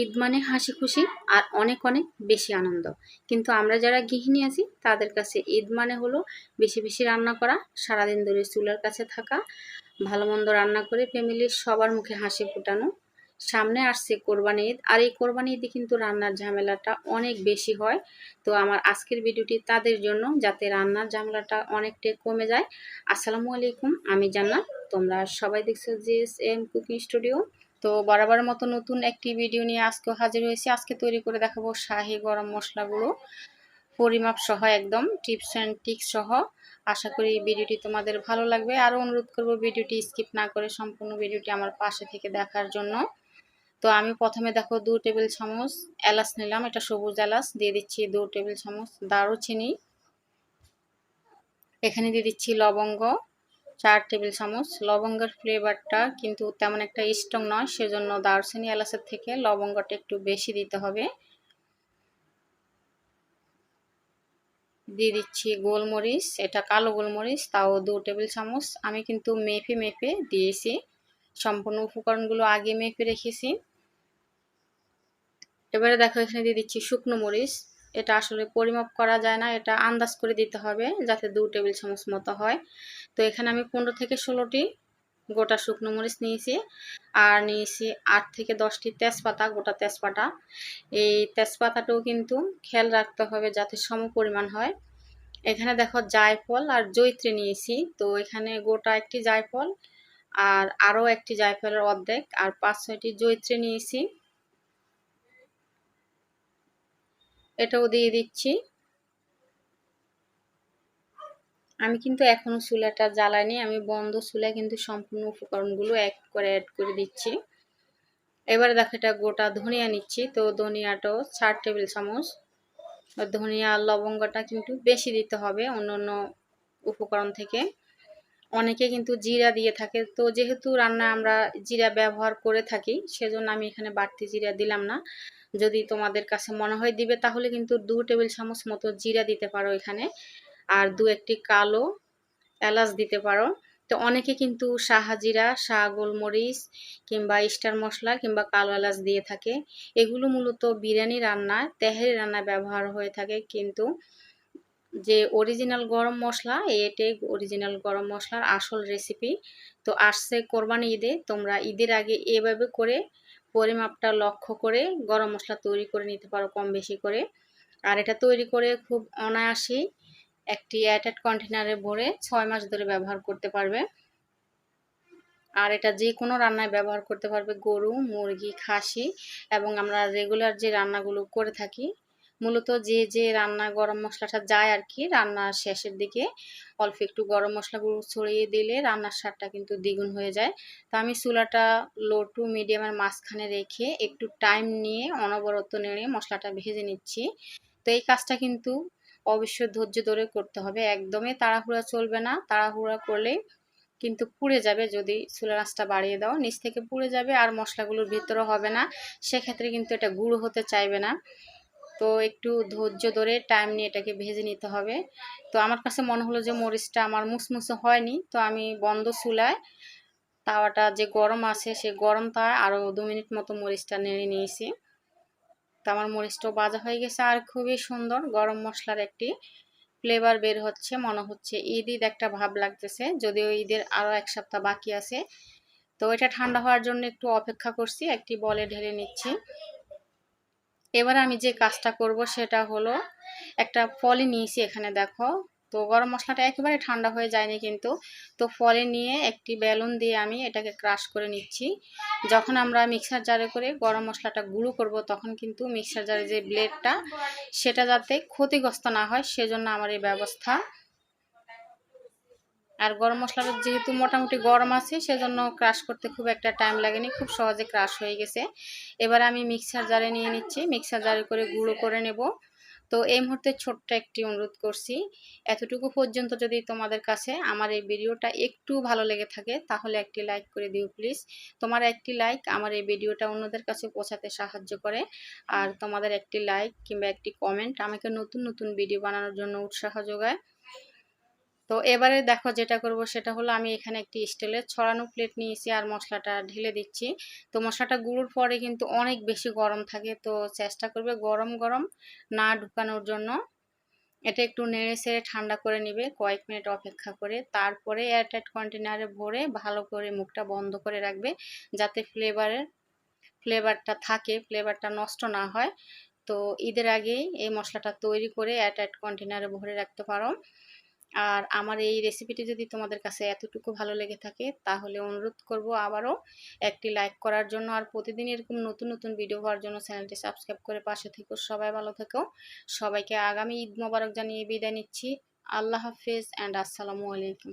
ঈদ মানে হাসি খুশি আর অনেক অনেক বেশি আনন্দ। কিন্তু আমরা যারা গৃহিণী আছি, তাদের কাছে ঈদ মানে হলো বেশি বেশি রান্না করা, সারাদিন ধরে চুলার কাছে থাকা, ভালো মন্দ রান্না করে ফ্যামিলির সবার মুখে হাসি ফুটানো, সামনে আসছে কোরবানি ঈদ। আর এই কোরবানি ঈদে কিন্তু রান্নার ঝামেলাটা অনেক বেশি হয়। তো আমার আজকের ভিডিওটি তাদের জন্য, যাতে রান্নার ঝামেলাটা অনেকটাই কমে যায়। আসসালামু আলাইকুম, আমি জান্নাত। তোমরা সবাই দেখছ যে এম কুকিং স্টুডিও তো বরাবরের মতো নতুন একটি ভিডিও নিয়ে আজকে হাজির হয়েছি। আজকে তৈরি করে দেখাবো শাহি গরম মশলাগুলো। পরিমাপ সহ একদম টিপস অ্যান্ড টিক্স সহ। আশা করি ভিডিওটি তোমাদের ভালো লাগবে। আরও অনুরোধ করব ভিডিওটি স্কিপ না করে সম্পূর্ণ ভিডিওটি আমার পাশে থেকে দেখার জন্য। তো আমি প্রথমে দেখো দু টেবিল চামচ এলাচ নিলাম, এটা সবুজ এলাচ। দিয়ে দিচ্ছি দু টেবিল চামচ দারুচিনি। এখানে দিয়ে দিচ্ছি লবঙ্গ। চার টেবিল চামচ। লবঙ্গের ফ্লেভারটা কিন্তু তেমন একটা স্ট্রং নয়, সেজন্য দারচিনি এলাচের থেকে লবঙ্গটা একটু বেশি দিতে হবে। দিয়ে দিচ্ছি গোলমরিচ, এটা কালো গোলমরিচ, তাও দু টেবিল চামচ। আমি কিন্তু মেপে মেপে দিয়েছি, সম্পূর্ণ উপকরণগুলো আগে মেপে রেখেছি। এবারে দেখো এখানে দিয়ে দিচ্ছি শুকনো মরিচ এটা আসলে পরিমাপ করা যায় না, এটা আন্দাজ করে দিতে হবে যাতে দু টেবিল চামচ মতো হয়। তো এখানে আমি পনেরো থেকে ষোলোটি গোটা শুকনো মরিচ নিয়েছি আর নিয়েছি আট থেকে দশটি তেজপাতা, গোটা তেজপাতা। এই তেজপাতাটাও কিন্তু খেয়াল রাখতে হবে যাতে সম পরিমাণ হয়। এখানে দেখো জায়ফল আর জৈত্রী নিয়েছি, তো এখানে গোটা একটি জায়ফল আর আরও একটি জায়ফলের অর্ধেক আর পাঁচ ছয়টি জৈত্রী নিয়েছি। এটাও দিয়ে দিচ্ছি। আমি কিন্তু এখনও চুলাটা জ্বালানি আমি বন্ধ চুলায় কিন্তু সম্পূর্ণ উপকরণগুলো এক করে অ্যাড করে দিচ্ছি। এবারে দেখো এটা গোটা ধনিয়া নিচ্ছি, তো ধনিয়াটাও চার টেবিল চামচ। ধনিয়া লবঙ্গটা কিন্তু বেশি দিতে হবে অন্য অন্য উপকরণ থেকে। অনেকে কিন্তু জিরা দিয়ে থাকে। তো যেহেতু রান্না আমরা জিরা ব্যবহার করে থাকি, সেজন্য আমি এখানে বাড়তি জিরা দিলাম না। যদি তোমাদের কাছে মনে হয় দিবে, তাহলে কিন্তু দু টেবিল চামচ মতো জিরা দিতে পারো এখানে। আর দু একটি কালো এলাচ দিতে পারো। তো অনেকে কিন্তু শাহাজিরা শাহ গোলমরিচ কিংবা স্টার মশলা কিংবা কালো এলাচ দিয়ে থাকে। এগুলো মূলত বিরিয়ানি রান্নায় তেহারি রান্নায় ব্যবহার হয়ে থাকে। কিন্তু যে অরিজিনাল গরম মশলা এটাই অরিজিনাল গরম মশলার আসল রেসিপি তো আসছে কোরবানি ঈদে। তোমরা ঈদের আগে এভাবে করে পরিমাপটা লক্ষ্য করে গরম মশলা তৈরি করে নিতে পারো কম বেশি করে। আর এটা তৈরি করে খুব অনায়াসেই একটি অ্যাটাট কন্টেনারে ভরে ছয় মাস ধরে ব্যবহার করতে পারবে। আর এটা যে কোনো রান্নায় ব্যবহার করতে পারবে গরু, মুরগি, খাসি এবং আমরা রেগুলার যে রান্নাগুলো করে থাকি মূলত যে যে রান্না গরম মশলাটা যায় আর কি রান্নার শেষের দিকে অল্প একটু গরম মশলাগুলো ছড়িয়ে দিলে রান্নার স্বাদটা কিন্তু দ্বিগুণ হয়ে যায়। তো আমি চুলাটা লো টু মিডিয়ামের মাঝখানে রেখে একটু টাইম নিয়ে অনবরত নেড়ে মশলাটা ভেজে নিচ্ছি। তো এই কাজটা কিন্তু অবশ্যই ধৈর্য ধরে করতে হবে। একদমই তাড়াহুড়া চলবে না। তাড়াহুড়া করলে কিন্তু পুড়ে যাবে যদি চুলা আঁচটা বাড়িয়ে দাও। নিচ থেকে পুড়ে যাবে আর মশলাগুলোর ভিতরে হবে না। সেক্ষেত্রে কিন্তু এটা গুঁড়ো হতে চাইবে না। তো একটু ধৈর্য ধরে টাইম নিয়ে এটাকে ভেজে নিতে হবে। তো আমার কাছে মনে হলো যে মরিচটা আমার মুসমুসে হয়নি, তো আমি বন্ধ চুলায় তাওয়াটা যে গরম আছে সে গরম তাওয়ায় আরও দু মিনিট মতো মরিচটা নেড়ে নিয়েছি। তো আমার মরিচটাও বাজা হয়ে গেছে আর খুবই সুন্দর গরম মশলার একটি ফ্লেভার বের হচ্ছে, মনে হচ্ছে ঈদ ঈদ একটা ভাব লাগতেছে, যদিও ঈদের আরও এক সপ্তাহ বাকি আছে। তো এটা ঠান্ডা হওয়ার জন্য একটু অপেক্ষা করছি, একটি বলে ঢেলে নিচ্ছি। এবার আমি যে কাজটা করব সেটা হলো একটা ফলে নিয়েছি এখানে দেখো। তো গরম মশলাটা একেবারে ঠান্ডা হয়ে যায়নি কিন্তু। তো ফলে নিয়ে একটি বেলুন দিয়ে আমি এটাকে ক্রাশ করে নিচ্ছি। যখন আমরা মিক্সার জারে করে গরম মশলাটা গুঁড়ো করব তখন কিন্তু মিক্সার জারে যে ব্লেডটা সেটা যাতে ক্ষতিগ্রস্ত না হয় সেজন্য আমার এই ব্যবস্থা আর গরম মশলাটা যেহেতু মোটামুটি গরম আছে, সেজন্য ক্রাশ করতে খুব একটা টাইম লাগেনি, খুব সহজে ক্রাশ হয়ে গেছে। এবার আমি মিক্সার জারে নিয়ে নিচ্ছি মিক্সার জারে করে গুঁড়ো করে নেব। তো এই মুহূর্তে ছোট্ট একটি অনুরোধ করছি, এতটুকু পর্যন্ত যদি তোমাদের কাছে আমার এই ভিডিওটা একটু ভালো লেগে থাকে, তাহলে একটি লাইক করে দিও প্লিজ তোমার একটি লাইক আমার এই ভিডিওটা অন্যদের কাছে পৌঁছাতে সাহায্য করে, আর তোমাদের একটি লাইক কিংবা একটি কমেন্ট আমাকে নতুন নতুন ভিডিও বানানোর জন্য উৎসাহ যোগায়। তো এবারে দেখো যেটা করব সেটা হলো আমি এখানে একটি স্টিলের ছড়ানো প্লেট নিয়েছি আর মশলাটা ঢেলে দিচ্ছি। তো মশলাটা গুঁড়োর পরে কিন্তু অনেক বেশি গরম থাকে, তো চেষ্টা করবে গরম গরম না ঢুকানোর জন্য। এটা একটু নেড়ে সেড়ে ঠান্ডা করে নিবে কয়েক মিনিট অপেক্ষা করে। তারপরে এয়ারটাইট কন্টেনারে ভরে ভালো করে মুখটা বন্ধ করে রাখবে যাতে ফ্লেভারের ফ্লেভারটা থাকে ফ্লেভারটা নষ্ট না হয়। তো ঈদের আগেই এই মশলাটা তৈরি করে এয়ারটাইট কন্টেনারে ভরে রাখতে পারো। আর আমার এই রেসিপিটি যদি তোমাদের কাছে এতটুকু ভালো লেগে থাকে, তাহলে অনুরোধ করব আবারও একটি লাইক করার জন্য। আর প্রতিদিন এরকম নতুন নতুন ভিডিও হওয়ার জন্য চ্যানেলটি সাবস্ক্রাইব করে পাশে থেকো। সবাই ভালো থেকো। সবাইকে আগামী ঈদ মোবারক জানিয়ে বিদায় নিচ্ছি। আল্লাহ হাফিজ অ্যান্ড আসসালামু আলাইকুম।